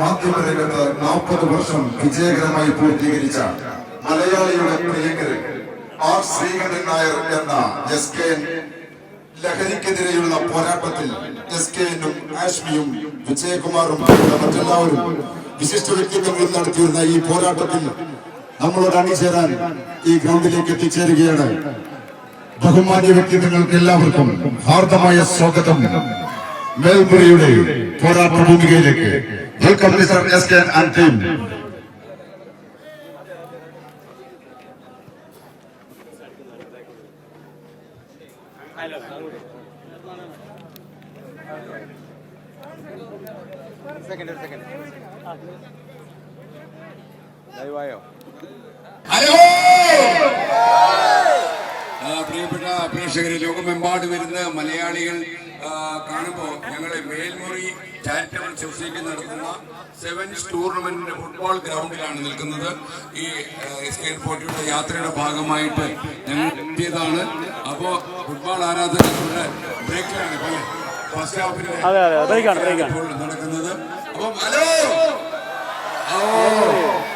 മാധ്യമരംഗത്ത് നാൽപ്പത് വർഷം വിജയകരമായി പൂർത്തീകരിച്ച മലയാളിയുടെ പ്രിയങ്കരൻ ആർ ശ്രീകണ്ഠൻ നായർ എന്ന എസ് കെ എൻ ലഹരിക്കെതിരെയുള്ള പോരാട്ടത്തിൽ എസ് കെ എന്നും ആഷ്മിയും വിജയകുമാറും മറ്റെല്ലാവരും വിശിഷ്ട വ്യക്തിത്വങ്ങളും നടത്തിയിരുന്ന ഈ പോരാട്ടത്തിൽ നമ്മളോട് അണിചേരാൻ ഈ ഗ്രൗണ്ടിലേക്ക് എത്തിച്ചേരുകയാണ്. ബഹുമാന്യ വ്യക്തിത്വങ്ങൾക്ക് എല്ലാവർക്കും ഹാർദമായ സ്വാഗതം. മേൽമുറിയുടെ പോരാട്ട ഭൂമികയിലേക്ക്. Welcome mister S K and team ദയവായോ hello ആ, പ്രിയപ്പെട്ട പ്രേക്ഷകരെ ലോകമെമ്പാട് വരുന്ന മലയാളികൾ കാണുമ്പോൾ ഞങ്ങൾ മേൽമുറി ചാരിറ്റബിൾ സൊസൈറ്റി നടത്തുന്ന സെവൻസ് ടൂർണമെന്റിന്റെ ഫുട്ബോൾ ഗ്രൗണ്ടിലാണ് നിൽക്കുന്നത്. ഈ എസ് കെ ഫോർട്ടിയുടെ യാത്രയുടെ ഭാഗമായിട്ട് ഞങ്ങൾ എത്തിയതാണ്. അപ്പോ ഫുട്ബോൾ ആരാധകരുടെ ബ്രേക്കിലാണ് ഫസ്റ്റ് ബ്രേക്കാണ്. നടക്കുന്നത്. അപ്പം ഹലോ!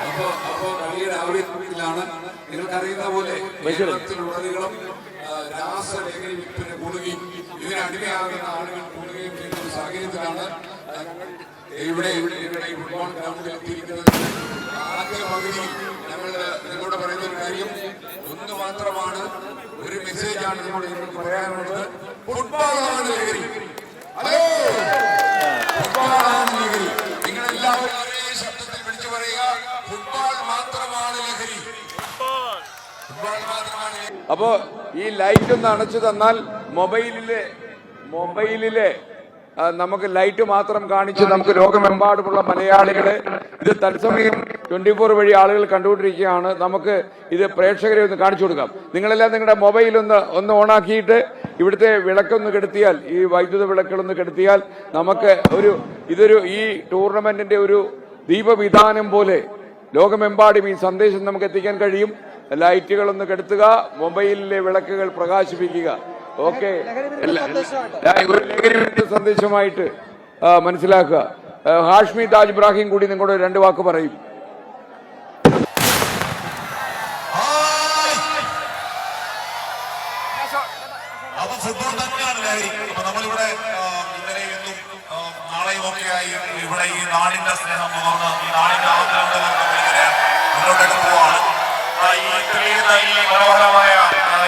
അപ്പോ അപ്പോ കളിയുടെ ആവേശത്തിലാണ് നിങ്ങൾക്കറിയുന്ന പോലെ കേരളത്തിലുടനീളം രാസലഹരി വിൽപ്പന കൂടുകയും ഇതിനടിമയാകുന്ന ആളുകൾ കൂടുകയും ചെയ്യുന്ന ഒരു സാഹചര്യത്തിലാണ് ഇവിടെ ഇവിടെ ഇവിടെ ഫുട്ബോൾ ഗ്രൗണ്ടിൽ എത്തിയിരിക്കുന്നത്. ആദ്യ പകുതി ഞങ്ങൾ നിങ്ങളോട് പറയുന്ന ഒരു കാര്യം ഒന്ന് മാത്രമാണ് ഒരു മെസ്സേജാണ് നിങ്ങളോട് നിങ്ങൾക്ക് പറയാനുള്ളത്. ഫുട്ബോളാണ് ലഹരി. ഹലോ? ഫുട്ബോളാണ് ലഹരി. നിങ്ങൾ അപ്പോ ഈ ലൈറ്റ് ഒന്ന് അണച്ചു തന്നാൽ മൊബൈലിലെ മൊബൈലിലെ നമുക്ക് ലൈറ്റ് മാത്രം കാണിച്ച് നമുക്ക് ലോകമെമ്പാടുമുള്ള മലയാളികളെ ഇത് തത്സമയം ട്വന്റി ഫോർ വഴി ആളുകൾ കണ്ടുകൊണ്ടിരിക്കുകയാണ്. നമുക്ക് ഇത് പ്രേക്ഷകരെ ഒന്ന് കാണിച്ചു കൊടുക്കാം. നിങ്ങളെല്ലാം നിങ്ങളുടെ മൊബൈൽ ഒന്ന് ഒന്ന് ഓണാക്കിയിട്ട് ഇവിടുത്തെ വിളക്കൊന്ന് കെടുത്തിയാൽ ഈ വൈദ്യുത വിളക്കുകളൊന്ന് കെടുത്തിയാൽ നമുക്ക് ഒരു ഇതൊരു ഈ ടൂർണമെന്റിന്റെ ഒരു ദീപവിധാനം പോലെ ലോകമെമ്പാടും ഈ സന്ദേശം നമുക്ക് എത്തിക്കാൻ കഴിയും. ലൈറ്റുകൾ ഒന്ന് കെടുത്തുക മൊബൈലിലെ വിളക്കുകൾ പ്രകാശിപ്പിക്കുക. ഓക്കെ. സന്ദേശമായിട്ട് മനസ്സിലാക്കുക. ഹാഷ്മി താജ് ഇബ്രാഹിം കൂടി നിങ്ങളോട് രണ്ട് വാക്ക് പറയും. ഫുട്ബോൾ നമ്മളിവിടെ ഇവിടെ ഈ നാടിന്റെ സ്നേഹം നുകർന്ന് ഈ നാടിന്റെ നുകർന്ന് മുന്നോട്ടേക്ക് മനോഹരമായ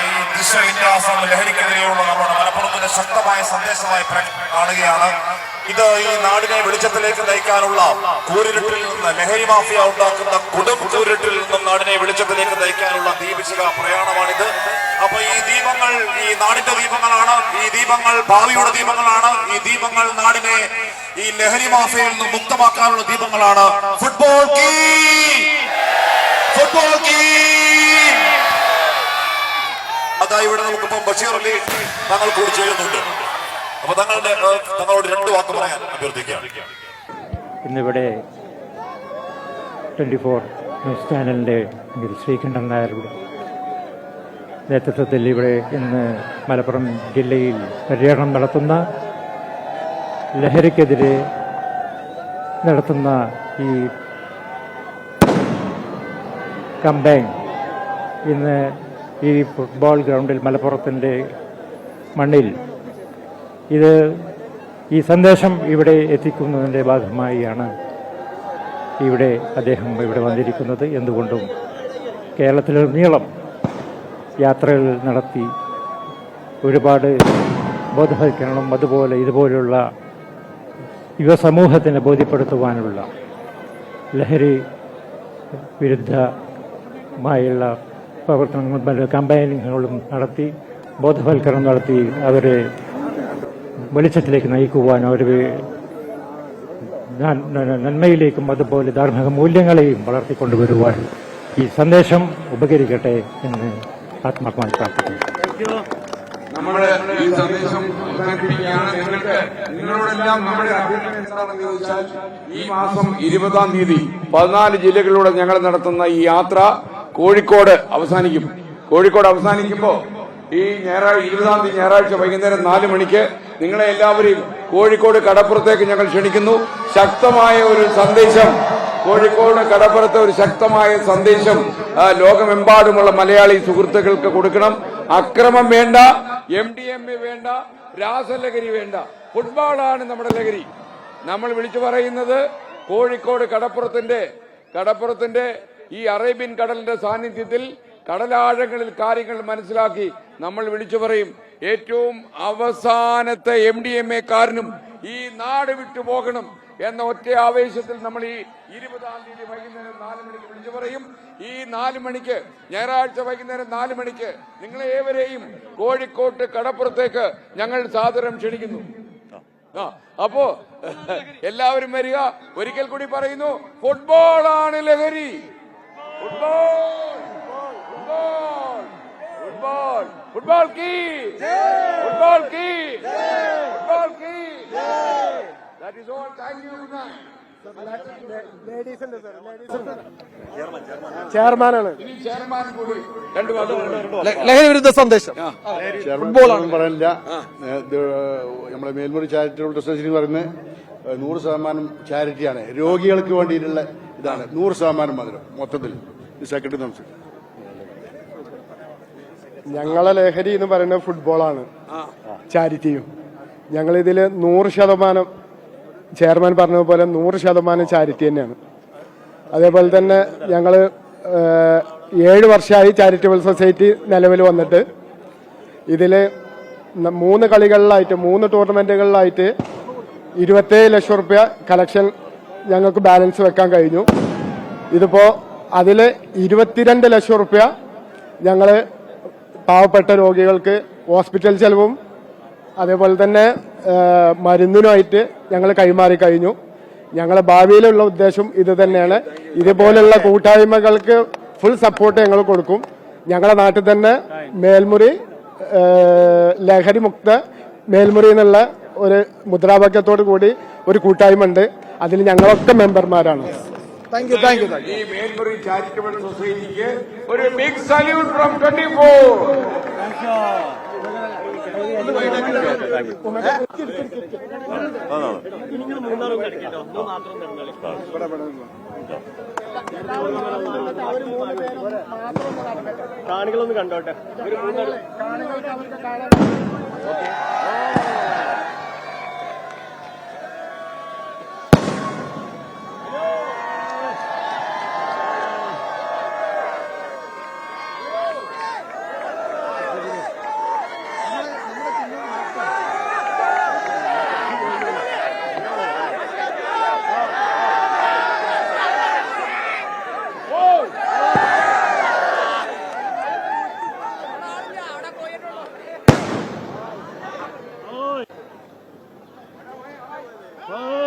ഈ ദൃശ്യവിന്യാസം ലഹരിക്കെതിരെയുള്ള നമ്മുടെ മലപ്പുറത്തിന്റെ ശക്തമായ സന്ദേശമായി കാണുകയാണ് ഇത് ഈ നാടിനെ വെളിച്ചത്തിലേക്ക് നയിക്കാനുള്ള കൂരിരുട്ടിൽ നിന്ന് ലഹരി മാഫിയ ഉണ്ടാക്കുന്ന കൊടും കൂരിട്ടിൽ നിന്നും നാടിനെ വെളിച്ചത്തിലേക്ക് നയിക്കാനുള്ള ദീപിശിക പ്രയാണമാണിത് അപ്പൊ ഈ ദീപങ്ങൾ ഈ നാടിന്റെ ദീപങ്ങളാണ് ഈ ദീപങ്ങൾ ഭാവിയുടെ ദീപങ്ങളാണ് ഈ ദീപങ്ങൾ നാടിനെ ഈ ലഹരി മാഫിയയിൽ നിന്ന് മുക്തമാക്കാനുള്ള ദീപങ്ങളാണ് ഫുട്ബോൾ കീ ഫുട്ബോൾ കീ അതാ ഇവിടെ നമുക്കിപ്പം ബഷീർ അലി തങ്ങൾ കൂടി ചെയ്യുന്നുണ്ട് അപ്പൊ തങ്ങളുടെ തങ്ങളോട് രണ്ട് വാക്ക് പറയാൻ അഭ്യർത്ഥിക്കുകയാണ് ഇന്നിവിടെ ട്വന്റി ഫോർ ന്യൂസ് ചാനലിന്റെ ശ്രീകണ്ഠൻ നായരുടെ നേതൃത്വത്തിൽ ഇവിടെ ഇന്ന് മലപ്പുറം ജില്ലയിൽ പര്യടനം നടത്തുന്ന ലഹരിക്കെതിരെ നടത്തുന്ന ഈ കമ്പയിൻ ഇന്ന് ഈ ഫുട്ബോൾ ഗ്രൗണ്ടിൽ മലപ്പുറത്തിന്റെ മണ്ണിൽ. ഇത് ഈ സന്ദേശം ഇവിടെ എത്തിക്കുന്നതിന്റെ ഭാഗമായാണ് ഇവിടെ അദ്ദേഹം ഇവിടെ വന്നിരിക്കുന്നത്. എന്തുകൊണ്ടും കേരളത്തിലുടനീളം യാത്രകൾ നടത്തി ഒരുപാട് ബോധവൽക്കരണം അതുപോലെ ഇതുപോലുള്ള യുവസമൂഹത്തിനെ ബോധ്യപ്പെടുത്തുവാനുള്ള ലഹരി വിരുദ്ധമായുള്ള പ്രവർത്തനങ്ങളും കമ്പയിനുകളും നടത്തി ബോധവൽക്കരണം നടത്തി അവരെ വെളിച്ചത്തിലേക്ക് നയിക്കുവാൻ അവർ നന്മയിലേക്കും അതുപോലെ ധാർമ്മിക മൂല്യങ്ങളെയും വളർത്തിക്കൊണ്ടുവരുവാൻ ഈ സന്ദേശം ഉപകരിക്കട്ടെ എന്ന് ആത്മാർത്ഥമായി പ്രാർത്ഥിക്കുന്നു. നമ്മുടെ ഈ സന്ദേശം അവസാനിപ്പിക്കുകയാണ് നിങ്ങൾക്ക് നിങ്ങളോടെല്ലാം നമ്മുടെ അഭിപ്രായം എന്താണെന്ന് ചോദിച്ചാൽ ഈ മാസം ഇരുപതാം തീയതി പതിനാല് ജില്ലകളിലൂടെ ഞങ്ങൾ നടത്തുന്ന ഈ യാത്ര കോഴിക്കോട് അവസാനിക്കും. കോഴിക്കോട് അവസാനിക്കുമ്പോൾ ഈ ഞായറാഴ്ച ഇരുപതാം തീയതി ഞായറാഴ്ച വൈകുന്നേരം നാല് മണിക്ക് നിങ്ങളെ എല്ലാവരെയും കോഴിക്കോട് കടപ്പുറത്തേക്ക് ഞങ്ങൾ ക്ഷണിക്കുന്നു. ശക്തമായ ഒരു സന്ദേശം കോഴിക്കോട് കടപ്പുറത്തെ ഒരു ശക്തമായ സന്ദേശം ലോകമെമ്പാടുമുള്ള മലയാളി സുഹൃത്തുക്കൾക്ക് കൊടുക്കണം. അക്രമം വേണ്ട എം ഡി എം എ വേണ്ട രാസലഹരി വേണ്ട. ഫുട്ബോളാണ് നമ്മുടെ ലഹരി. നമ്മൾ വിളിച്ചു പറയുന്നത് കോഴിക്കോട് കടപ്പുറത്തിന്റെ കടപ്പുറത്തിന്റെ ഈ അറേബ്യൻ കടലിന്റെ സാന്നിധ്യത്തിൽ കടലാഴങ്ങളിൽ കാര്യങ്ങൾ മനസ്സിലാക്കി നമ്മൾ വിളിച്ചു പറയും ഏറ്റവും അവസാനത്തെ എം ഡി എം എ കാരനും ഈ നാട് വിട്ടു പോകണം എന്ന ഒറ്റ ആവേശത്തിൽ നമ്മൾ ഈ ഇരുപതാം തീയതി വൈകുന്നേരം നാല് മണിക്ക് വിളിച്ചു പറയും. ഈ നാല് മണിക്ക് ഞായറാഴ്ച വൈകുന്നേരം നാല് മണിക്ക് നിങ്ങളെ ഏവരെയും കോഴിക്കോട്ട് കടപ്പുറത്തേക്ക് ഞങ്ങൾ സാദരം ക്ഷണിക്കുന്നു. അപ്പോ എല്ലാവരും വരിക. ഒരിക്കൽ കൂടി പറയുന്നു ഫുട്ബോളാണ് ലഹരി. फुटबॉल കീ ഫുട്ബോൾ കീ football key that is all thank you ചെയർമാനാണ് ഇനി ചെയർമാൻ കൂടി. രണ്ടു വാദം ലഹരി വിരുദ്ധ സന്ദേശം. ഫുട്ബോളാണ് പറയില്ല നമ്മുടെ മേൽമുറി ചാരിറ്റബിൾ ട്രസ്റ്റ് പറയുന്നത് നൂറ് ശതമാനം ചാരിറ്റിയാണ്. രോഗികൾക്ക് വേണ്ടിയിട്ടുള്ള ഇതാണ്. നൂറ് ശതമാനം മധുരം മൊത്തത്തിൽ. സെക്രട്ടറി ഞങ്ങളെ ലഹരി എന്ന് പറയുന്നത് ഫുട്ബോളാണ് ചാരിറ്റിയും. ഞങ്ങൾ ഇതിൽ നൂറ് ശതമാനം ചെയർമാൻ പറഞ്ഞതുപോലെ നൂറ് ശതമാനം ചാരിറ്റി തന്നെയാണ്. അതേപോലെ തന്നെ ഞങ്ങൾ ഏഴ് വർഷമായി ചാരിറ്റബിൾ സൊസൈറ്റി നിലവിൽ വന്നിട്ട് ഇതിൽ മൂന്ന് കളികളിലായിട്ട് മൂന്ന് ടൂർണമെന്റുകളിലായിട്ട് ഇരുപത്തേഴ് ലക്ഷം റുപ്യ കളക്ഷൻ ഞങ്ങൾക്ക് ബാലൻസ് വെക്കാൻ കഴിഞ്ഞു. ഇതിപ്പോ അതിൽ ഇരുപത്തിരണ്ട് ലക്ഷം റുപ്യ ഞങ്ങൾ പാവപ്പെട്ട രോഗികൾക്ക് ഹോസ്പിറ്റൽ ചെലവും അതേപോലെ തന്നെ മരുന്നിനുമായിട്ട് ഞങ്ങൾ കൈമാറി കഴിഞ്ഞു. ഞങ്ങളെ ഭാവിയിലുള്ള ഉദ്ദേശം ഇത് തന്നെയാണ്. ഇതുപോലുള്ള കൂട്ടായ്മകൾക്ക് ഫുൾ സപ്പോർട്ട് ഞങ്ങൾ കൊടുക്കും. ഞങ്ങളുടെ നാട്ടിൽ തന്നെ മേൽമുറി ലഹരി മുക്ത മേൽമുറി എന്നുള്ള ഒരു മുദ്രാവാക്യത്തോടു കൂടി ഒരു കൂട്ടായ്മ ഉണ്ട്. അതിൽ ഞങ്ങളൊക്കെ മെമ്പർമാരാണ്. Thank you thank you thank you ഈ മേൽമുറി ചാരിറ്റബിൾ സൊസൈറ്റിക്ക് ഒരു big salute from twenty four കാണികളൊന്ന് കണ്ടോട്ടെ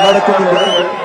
നടക്കുന്നുണ്ട്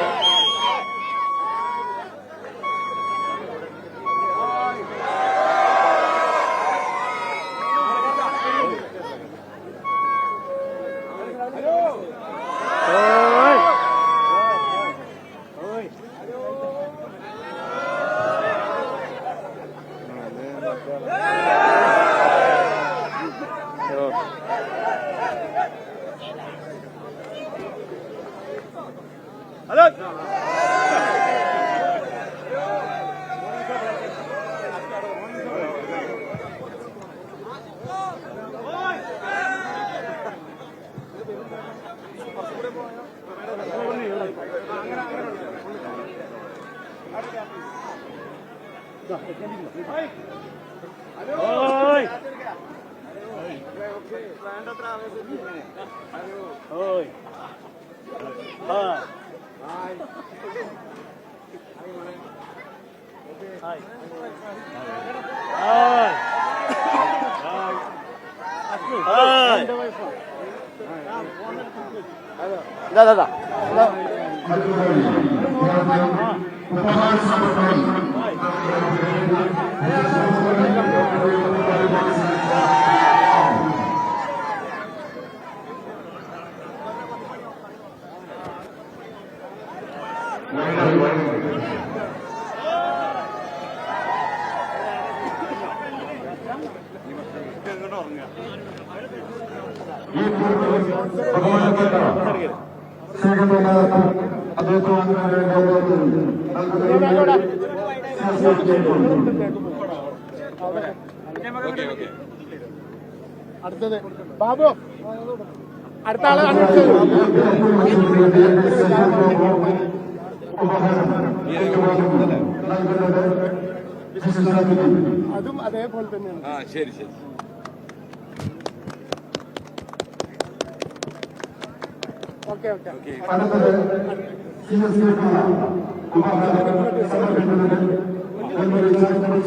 ơi ơi দাদা দাদা ഉപഹാര സമർപ്പണം ഈ ബഹുമാനപ്പെട്ട സ്വീകരണത്തിന് അദ്ദേഹത്തിന് അടുത്തത് ബാബു അടുത്ത ആളെ അതും അതേപോലെ തന്നെയാണ് ആ ശരി ശരി. Okay okay. സി എസ് സമർപ്പിക്കുന്നത്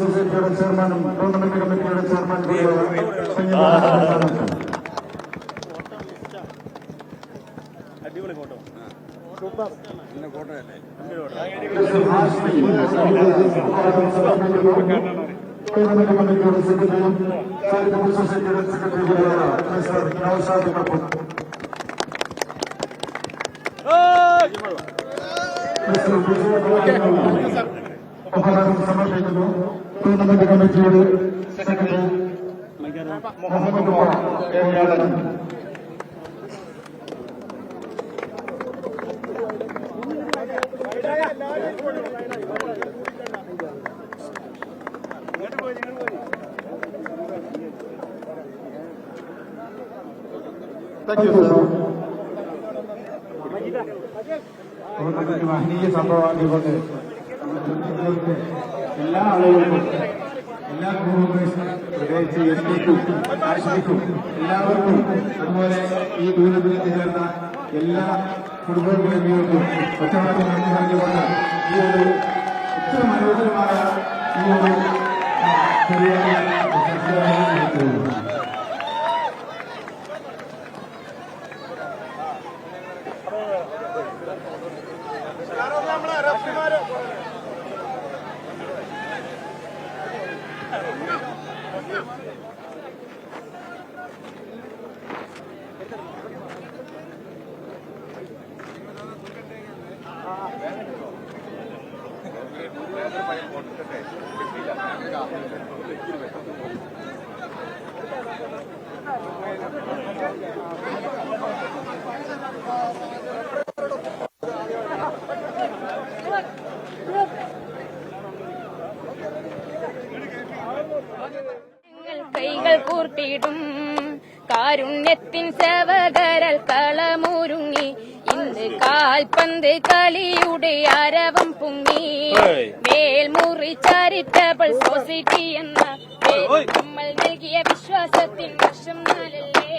സൊസൈറ്റിയുടെ ചെയർമാനും ടൂർണമെന്റ് കമ്മിറ്റിയുടെ ചെയർമാൻ പിന്നെ ഫോട്ടോ. അല്ലേ ടൂർണമെന്റ് കമ്മിറ്റിയുടെ സെക്രട്ടറിയും സൊസൈറ്റിയുടെ സെക്രട്ടറിയുമായ മിസ്റ്റർ സമർപ്പിക്കുന്നു ടൂർണമെന്റ് കമ്മിറ്റിയുടെ secretary Muhammad Umar ഏഴിയാളൻ Thank you, sir. ഒരു മഹനീയ സംഭവമാക്കിക്കൊണ്ട് എല്ലാ ആളുകൾക്കും എല്ലാ കുടുംബേഴ്സും പ്രത്യേകിച്ച് എസ് ആശിക്കും എല്ലാവർക്കും അതുപോലെ ഈ ദൂരത്തിൽ ചേർന്ന എല്ലാ ഫുട്ബോൾ പ്രേമികൾക്കും ഒറ്റവാക്കി നന്ദി പറഞ്ഞുകൊണ്ട് ഈ ഒരു ഇത്ര മനോഹരമായ ഈ ഒരു പരിപാടി സത്യമായി നടത്തുന്നു ഞങ്ങൾ കൈകൾ കൂർത്തിടും കാരുണ്യത്തിൻ സേവകരൽ കളമുരുങ്ങി. ഇന്ന് കാൽപന്ത് കളിയുടെ അരവം പൊങ്ങി. മേൽമുറി ചാരിറ്റബിൾ സൊസൈറ്റി എന്ന നമ്മൾ നൽകിയ വിശ്വാസത്തിൻ വർഷം നാലല്ലേ?